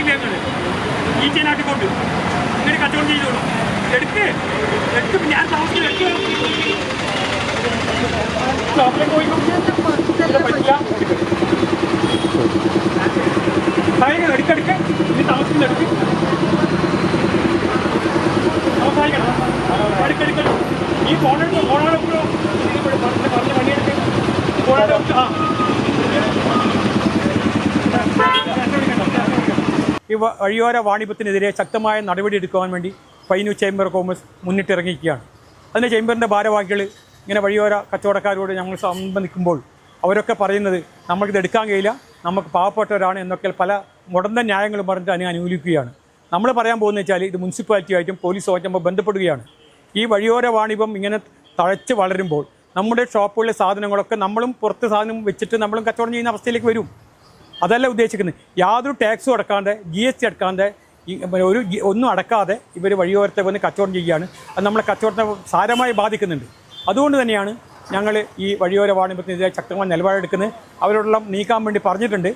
അറിയില്ല ഞങ്ങൾ ഈ ചൈനാട്ടിക്കോട്ട് ഇങ്ങനെ കച്ചവടം ചെയ്തോളൂ. എടുക്ക്. എടുക്ക്. ഞാൻ താമസിച്ചു എടുക്ക്. ചോക്ലേറ്റ് പറ്റില്ല. എടുക്കെടുക്ക് ഇനി താമസിക്കുന്ന എടുക്ക്. ഈ വഴിയോര വാണിഭത്തിനെതിരെ ശക്തമായ നടപടിയെടുക്കുവാൻ വേണ്ടി പൈനു ചേംബർ കോമേഴ്സ് മുന്നിട്ടിറങ്ങിയിരിക്കുകയാണ്. അതിന് ചേംബറിന്റെ ഭാരവാഹികൾ ഇങ്ങനെ വഴിയോര കച്ചവടക്കാരോട് ഞങ്ങൾ സംബന്ധിക്കുമ്പോൾ അവരൊക്കെ പറയുന്നത് നമുക്കിത് എടുക്കാൻ കഴിയില്ല നമുക്ക് പാവപ്പെട്ടവരാണ് എന്നൊക്കെ പല മുടന്ത ന്യായങ്ങളും പറഞ്ഞിട്ട് അതിനെ അനുകൂലിക്കുകയാണ്. നമ്മൾ പറയാൻ പോകുന്നത് വെച്ചാൽ ഇത് മുനിസിപ്പാലിറ്റിയായിട്ടും പോലീസ് പോലീസുമായിട്ടും ബന്ധപ്പെടുകയാണ്. ഈ വഴിയോര വാണിഭം ഇങ്ങനെ തഴച്ച് വളരുമ്പോൾ നമ്മുടെ ഷോപ്പുകളിലെ സാധനങ്ങളൊക്കെ നമ്മളും പുറത്ത് സാധനം വെച്ചിട്ട് നമ്മളും കച്ചവടം ചെയ്യുന്ന അവസ്ഥയിലേക്ക് വരും. അതല്ല ഉദ്ദേശിക്കുന്നത്. യാതൊരു ടാക്സും അടക്കാണ്ട് ജി എസ് ടി അടക്കാണ്ട് ഒരു ഒന്നും അടക്കാതെ ഇവർ വഴിയോരത്തെ വന്ന് കച്ചവടം ചെയ്യുകയാണ്. അത് നമ്മളെ കച്ചവടത്തെ സാരമായി ബാധിക്കുന്നുണ്ട്. അതുകൊണ്ട് തന്നെയാണ് ഞങ്ങൾ ഈ വഴിയോര വാണിഭത്തിനെതിരെ ശക്തമായ നിലപാടെടുക്കുന്നത്. അവരോടെല്ലാം നീക്കാൻ വേണ്ടി പറഞ്ഞിട്ടുണ്ട്.